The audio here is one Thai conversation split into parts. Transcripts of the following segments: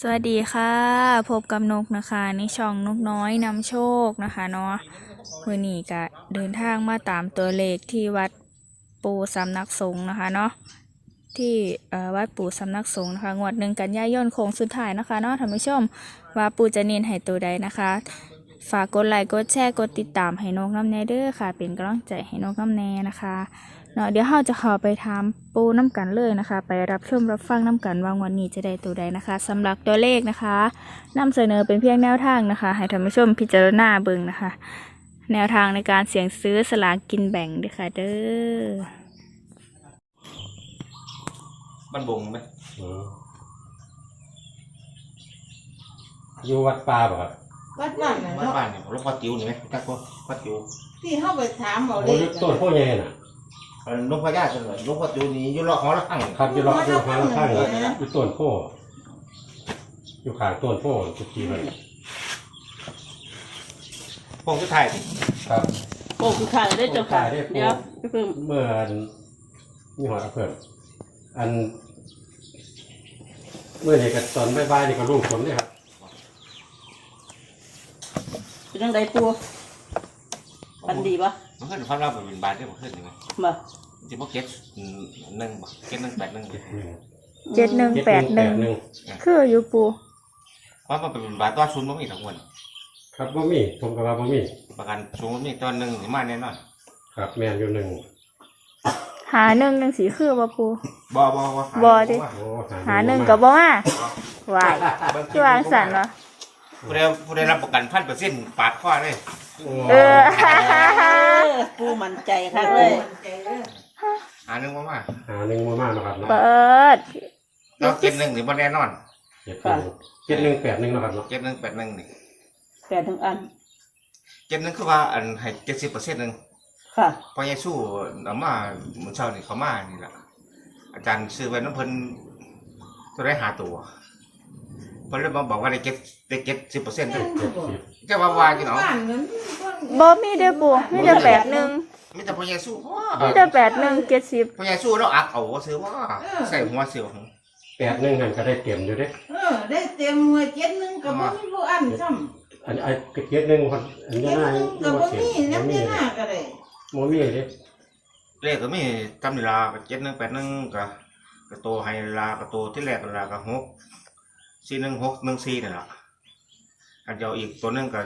สวัสดีค่ะ พบกับนกนะคะในช่องนกน้อยนำโชคนะคะเนาะวันนี้ก็เดินทางมาตามตัวเลขที่วัดปูสำนักสงฆ์นะคะเนาะที่วัดปู่สำนักสงฆ์นะคะงวดหนึ่งกันยายนโค้งสุดท้ายนะคะเนาะท่านผู้ชมว่าปู่จะเน้นให้ตัวใดนะคะ ฝากกดไลค์กดแชร์กดติดตามให้นกน้ำแน่เด้อค่ะ เป็นกำลังใจให้นกน้ำแน่นะคะเนาะเดี๋ยวเราจะข้าไปถามปูน้ำกันเลยนะคะ ไปรับชมรับฟังน้ำกันวางวันนี้จะได้ตัวใดนะคะสำหรับตัวเลขนะคะนำเสนอเป็นเพียงแนวทางนะคะ ให้ท่านผู้ชมพิจารณาเบิ่งนะคะ แนวทางในการเสี่ยงซื้อสลากกินแบ่งด้วยค่ะเด้อมันบงไหมอืมอยู่วัดป่าบ่ครับ วัดบ้านน่ะบ้านเนาะบ้านเนี่ยหลวงพ่อจิ๋วนี่ไหมจักพ่อพ่อจิ๋วที่เฮาไปถามเอาโอ้เลยต้นโพใหญ่น่ะเออหลวงพ่อย่าเสนอหลวงพ่อจิ๋วนี่อยู่รอบหอระฆังครับอยู่รอบอยู่ข้างข้างอยู่ต้นโพอยู่ข้างต้นโพทุกทีเลยพงสุดท้ายนี่ครับ โอ้คือขายได้เจ้าค่ะขายได้โอ้ เดี๋ยวพี่เพิ่มเมื่ออันมีหอดเพิ่มอัน เมื่อนี่ก็ตอนบ่ายๆนี่ก็รุ่งฝนเลยครับ เป็นยังไงปูปันดีปะมันขึ้นความเราเป็นบาทได้บ่ขึ้นยังไงมาจิบ่เก็ตหนึ่งบ่เก็ตหนึ่งแปดหนึ่งเจ็ดหนึ่งแปดหนึ่งหนึ่งคืออยู่ปูความมันเป็นบาทตัวศูนย์บ่มีทั้งวันครับบ่มีผมก็ว่าบ่มีประกันศูนย์บ่มีตัวหนึ่งสิมาแน่นอนครับแม่นอยู่หนึ่งหาหนึ่งหนึ่งสีคือบ่ปูบ่บ่บ่บ่ดิโอ้หาหนึ่งกับบ่มาวายคือวางสันวะ ผู้ใดผู้ใดรับประกันพันเปอร์เซ็นต์ปาดข้อเลยเออเออปูมั่นใจค่ะเลยใจเด้อหาหนึ่งบ่มาหาหนึ่งบ่มากนาะครับเนาะเปิดแล้วเก็ตหนึ่งนี่บ่แน่นอนเจ็ดหนึ่งเจ็ดหนึ่งแปดหนึ่งเนาะครับเนาะเก็ตหนึ่งแปดหนึ่งนี่แปดทั้งอันเก็ตหนึ่งคือว่าอันให้เจ็ดสิบเปอร์เซ็นต์หนึ่งค่ะพอเยซูเอามาเมื่อเช้านี่เขามานี่แหละอาจารย์ซื้อไว้น้ำเพิ่นตัวได้หาตัว เพิ่นเลยมาบอกว่าได้เก็ตได้เก็ตสิบเปอร์เซ็นต์เจ็ดสิบจะว่าว่ากี่เนาะบ้านนั้นบ่มีเด้อปูมีแต่แปดหนึ่งมีแต่พอเยซูมีแต่แปดหนึ่งเจ็ดสิบพอเยซูเราอักเอาว่าซื้อว่าใส่หัวเสือของแปดหนึ่งหันก็ได้เต็มอยู่เด้เออได้เต็มหัวเจ็ดหนึงก็บ่มีผู้อันซ้ำอันไอ้เจ็ดหนึ่งคนอันเจ็นี้ดน่าหนึงก็บ่มีบ่น้ำมีที่หน้าก็ได้บ่มีเด้เลขก็มีตำนิลาก็เจ็ดหนึ่งแปดหนึ่งก็ก็โตไฮลาก็โตที่แรกก็ลาก็หก สี่หนึ่งหกหนึ่งสี่นี่แหละอันเดียวอีกตัวหนึงก็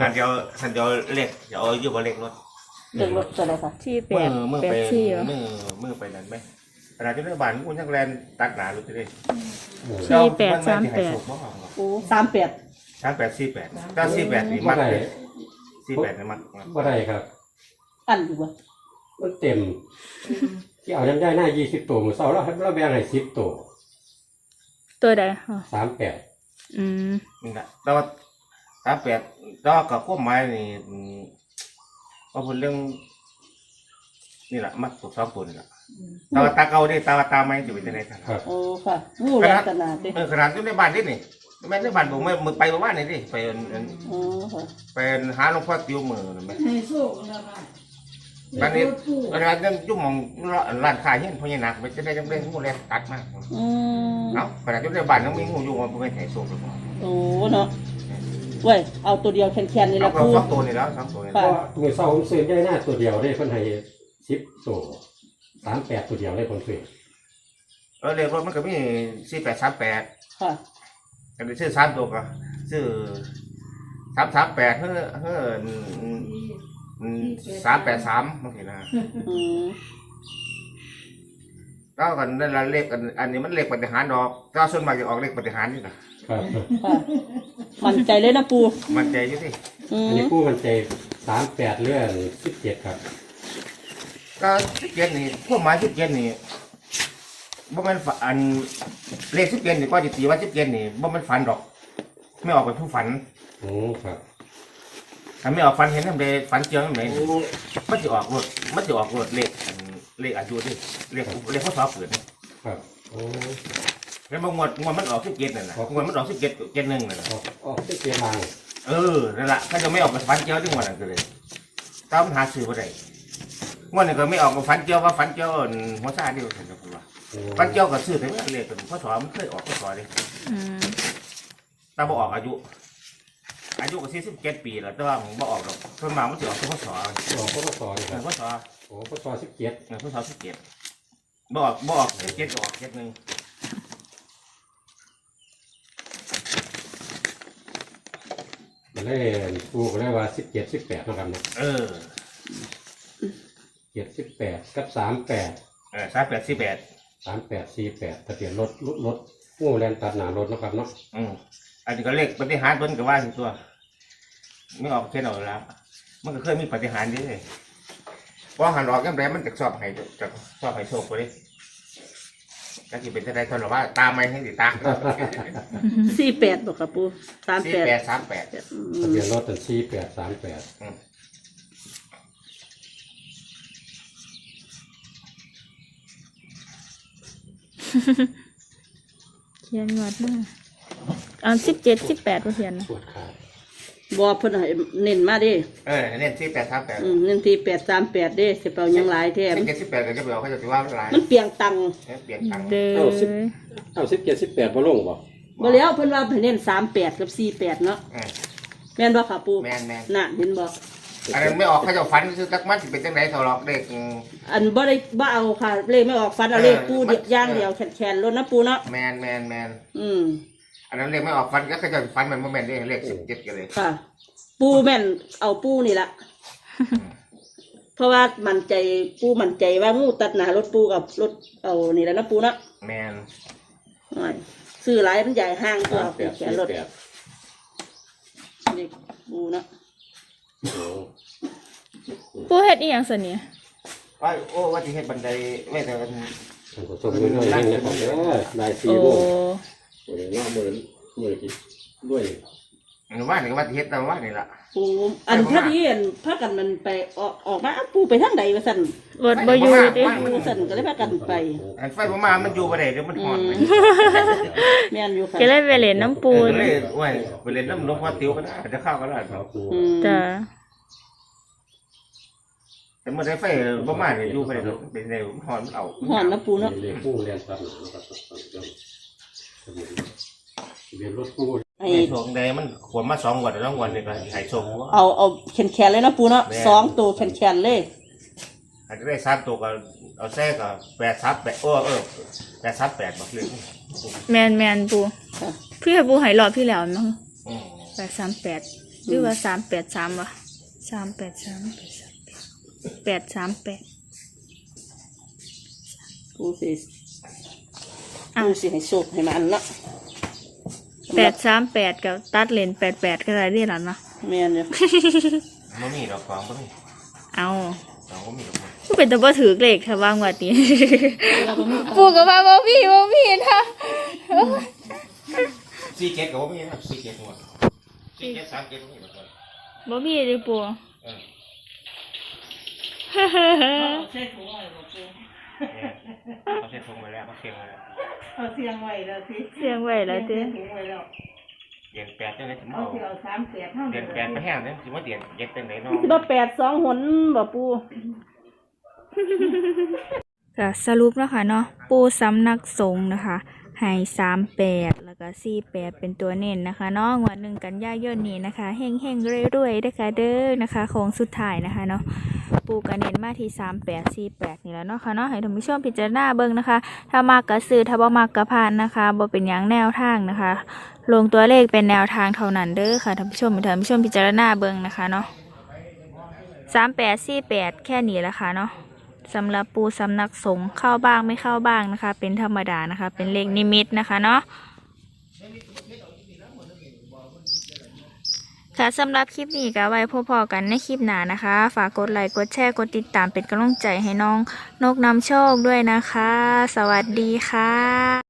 อันเดียวอันเดียวเลขจะเอาอยู่บนเลขรถเรื่องรถจะอะไรค่ะที่แปมืดอมือแปไปดสี่เหรอมือมือไปนั่นไหมขณะที่รัฐบาลกูยังแลนตัดหนารู้ที่ได้สี่แปดสามแปดปูสามแปดสามแปดสี่แปดถ้าสี่แปดนี่บ่มักได้เลยสี่แปดนี่มักมักบ่ได้ครับ อันอยู่ปะมันเต็ม ที่เอายังได้หน้ายี่สิบตัวมือเสาแล้วเราแบ่งให้สิบตัว ตัวใดอ๋อสามแปดอืมนี่แหละแต่ว่าสามแปดแต่ว่ากับควบหมายนี่อืมว่าเป็นเรื่อง นี่แหละมักถูกสองตัวนี่แหละตาว่าตาเก่าดิตาว่าตาไม่จะเป็นยังไงท่านครับ โอ้ค่ะงูรัตนาดิเออขนาดอยู่ในบ้านนี่นี่แม่ในบ้านผมไม่มือไปบ้านนี่ดิไปอันอันโอ้ค่ะ ไปหาหลวงพ่อติวมือนั่นไหมให้โชคนะบ้า นบ้านนี้เวลาเรื่องยุ่งมองร้านขายเห็นพญานาคมันจะได้จังได้งูแรงตัดมากอืมเอ้าขณะที่ในบ้านต้องมีงูอยู่มันเป็นไห้โซ่ตัวโอ้เนาะเว้ยเอาตัวเดียวแคนๆนี่เราละเราปูสองตัวนี่แล้วสองตัวนี่ค่ะก็มือเสาผมซื้อได้หน้าตัวเดียวได้เพิ่นให้สิบตัวสามแปดตัวเดียวได้ผมซื้อเออเลขรถมันก็มีสี่แปดสามแปดค่ะอันนี้ชื่อสามตัวก็ชื่อสามสามแปดเฮ้อเฮ้อ สามแปดสามมันเห็นนะอืมก็กันนั่นละเลขอันอันนี้มันเลขปฏิหารดอกก็ส่วนมากจะออกเลขปฏิหารนี่นะครับค่ะมั่นใจเลยนะปูมันใจอยู่ที่อือันมนี้กู้มันใจสามแปดเลื่อนสิบเจ็ดครับก็สิบเจ็ดนี่พวกหมายสิบเจ็ดนี่บ่แม่นฝันอันเลขสิบเจ็ดนี่ก็จะตีว่าสิบเจ็ดนี่บ่แม่นฝันดอก ไม่ออกเป็นผู้ฝันอืมครับ ถ้าไม่ออกฝันเห็นทำใดฝันเจียวทำใดมันจะออกรถมันจะออกรถเลขอันเลขอายุดิเลขเลขข้อสอบเกิดนี่ครับโอ้แล้วบางงวดงวดมันออกสิบเจ็ดนั่นแหละงวดมันออกสิบเจ็ดเจ็ดหนึ่งนั่นแหละออกออกที่เกียร์ลางเออนั่นแหละถ้าจะไม่ออกกับฝันเจียวที่งวดนั่นก็เลยตามหาซื้อบ่ได้งวดนี้ก็ไม่ออกกับฝันเจียวว่าฝันเจียวอันหัวซาเดียวเห็นกับผมว่าคปันเจ้าก็ซื้อถึงเลขกันพ่อสอมันเคยออกพ่อสอเลยอืมแต่บ่ออกอายุ อายุก็สี่สิบเจ็ดปีแล้วแต่ว่าผมบ่ออกหรอกส่วนมากมันจะออกพ่อสอออกพศนี่ครับพ่อสอโอ้พศสิบเจ็ดพ่อสอสิบเจ็ดบ่ออกบ่ออกสิบเจ็ดก็ออกเจ็ดหนึ่งมันเลยปูก็เลยว่าสิบเจ็ดสิบแปดนาะครับเนาะเออเจ็ดสิบแปดกับสามแปดเออสามแปดสิบแปดสามแปดสี่แปดทะเบียนรถรถรถงูแลนตัดหนารถเนาะครับเนาะอืมอันนี้ก็เลขปฏิหารย์เพิ่นก็ว่าสิตัว ไม่ออกเช่นเอาแล้วมันก็เคยมีปฏิหารย์นี่เลยพอหันออกยังไงมันจะชอบให้จะชอบให้โชคไปเลยก็ที่เป็นจะได้เท่าไหร่ว่า ตามไม่ให้ติดตามสี่แปดบอกค่ะปูสามสี่แปดแปดสามแปดทะเบียนรถเป็นสี่แปดสามแปดเขียนงวดมาอ่าสิบเจ็ดสิบแปดเขียนนะปวดขา บอเพิ่นให้เน้นมาเดิเออเน้นสี่แปดสามแปดอืมหนึ่งทีแปดสามแปดเด้สิเปายังหลายแท้สิบเจ็ดสิบแปดก็จะไปเอาเขาจะถือว่าหลายมันเปลียงตังค์เปลี่ยนตังค์เด้อ เอาสิบเจ็ดสิบแปดบ่ลงบ่บ่แล้วเพิ่นว่าเพิ่นเน้นสามแปดกับสี่แปดเนาะเออ แม่นบ่ค่ะปูแมนแมนน่ะเห็นบ่อันนั้นไม่ออกเขาจะฟันซื้อตักมันสิเป็นจังไหนเท่าหรอกเด็กอืมอันบ่ได้บ่เอาค่ะเลขไม่ออกฟันเอาเลขปูเดียวอย่างเดียวแขนๆรถนะปูเนาะแมนแมนแมนอืม อันนั้นเลขไม่ออกฟันก็เขาจะฟันมันโมเมนต์เลขสิบเจ็ดกันเลยค่ะ ปูแม่นเอาปูนี่ละเพราะว่ามันใจปูมันใจว่างูตัดหน้ารถปูกับรถเอานี่แหล้วนะปูเนาะแมนโอ้ยซื้อหลายมันใหญ่ห้างตัวสามแปดแขสี่นรถแปดเด็กปูเนาะโอ้ปูเฮ็ดอีหยังสิเนี่ยว่าโอ้ว่าที่เฮ็ดบันไดไว้แต่กันท่านผู้ชมด้วยด้วยนี่นะครับเด้อได้สี่โอ้โมง วันนี้เนาะมือมือที่ด้วยอันว่านี่ก็ว่าที่เฮ็ดแต่ว่านี่ล่ะ ปูอันพอดีอันพากันมันไปออกออกมาอ้าวปูไปทางใดวะสั่นบดบ่อยู่เด้ ปูสั่นก็เลยพากันไปอันไฟประมาณมันอยู่บ่ได้เดี๋ยวมันหอนไหมแม่นอยู่ค่ะก็เลยไปเล่นน้ำปูเออเลยโอ้ยไปเล่นน้ำหลวงพ่อติ๋วก็ได้อาจจะเข้าก็ได้ครับอืมจ้ะแต่เมื่อได้ไฟประมาณนี่อยู่บ่ได้หรอกเป็นในหอนมันเอาหอนนะปูเนาะ เรียนผู้เรียนตัดหนานะครับ ท่านผู้ชมทะเบียนรถทะเบียนรถผู้ไอ้ไอ้โชคใดมันขวดมาสองงวันแล้วงวันนี่ก็ให้โชคเอาเอาแขนๆเลยนะปูเนาะแม่ สองตัวแขนๆเลยอาจจะได้สามตัวก็เอาแท้ก็แปดซับแปดโอ้เออแปดซับแปดบอกเลยแมนแมนปูค่ะพี่ให้ปูใหายรอบที่แล้วมั้งอืมแปดสามแปดหรือว่าสามแปดสามวะสามแปดสามแปดสามแปดแปดสามแปดปูสิ อ้าวปูสิให้โชคให้มันเนาะแปดสามแปดกับตัดเลนแปดแปดก็ได้ดีแล้วเนาะแม่นอยู่ มันมีดอกฟองก็มีเอาฟองก็มีดอกฟองก็เป็นตัวบ่ถือเลขค่ะว่างวัดนี้ ปูกับว่าบ่พี่บ่พี่นะสี่เจ็ดก็บ่มีครับสี่เจ็ดหมดสี่เจ็ดสามเจ็ดก็มีหมดเลยบ่พี่เลยปูเออ ใช่ถุงไว้บ่ปู เนี่ยเขาเช็ดทงไว้แล้วเขาเค็มไว้แล้วเอาเสียงไว้แล้วสิเสียงไว้แล้วเด้ถุงไว้แล้วเดียนแปดจังไหนถึงเอาเอาสิเอาสามแปดเท่าเดียนแปดไปแห้งเนี่ยถึงว่าเดียนเย็ดจังไหนเนาะ สิบ่แปดสองหนบ่ปู ก็สรุปเนาะคะเนาะปูสำนักสงฆ์นะคะ ให้สามแปดแล้วก็สี่แปดเป็นตัวเน้นนะคะเนาะงวดหนึ่งกันยายนนี้นะคะเฮงเฮงๆรวยๆเด้อค่ะเด้อนะคะโค้งสุดท้ายนะคะเนาะปูก็เน้นมาที่สามแปดสี่แปดนี่แหล้วเนาะค่ะเนาะให้ท่านผู้ชมพิจารณาเบิ่งนะคะ ถ้ามากกระซื้อถ้าบ่มากกระพานนะคะบ่เป็นหยังแนวทางนะคะ ลงตัวเลขเป็นแนวทางเท่านั้นเด้อค่ะท่านผู้ชมท่านผู้ชมพิจารณาเบิ่งนะคะเนาะสามแปดสี่แปดแค่นี้แหละค่ะเนาะ สำหรับปูสำนักสงฆ์เข้าบ้างไม่เข้าบ้างนะคะ เป็นธรรมดานะคะ เป็นเลขนิมิตนะคะเนาะค่ะสำหรับคลิปนี้ก็ไว้พอๆกันในคลิปหน้านะคะ ฝากกดไลค์กดแชร์กดติดตามเป็นกำลังใจให้น้องนกนำโชคด้วยนะคะ สวัสดีค่ะ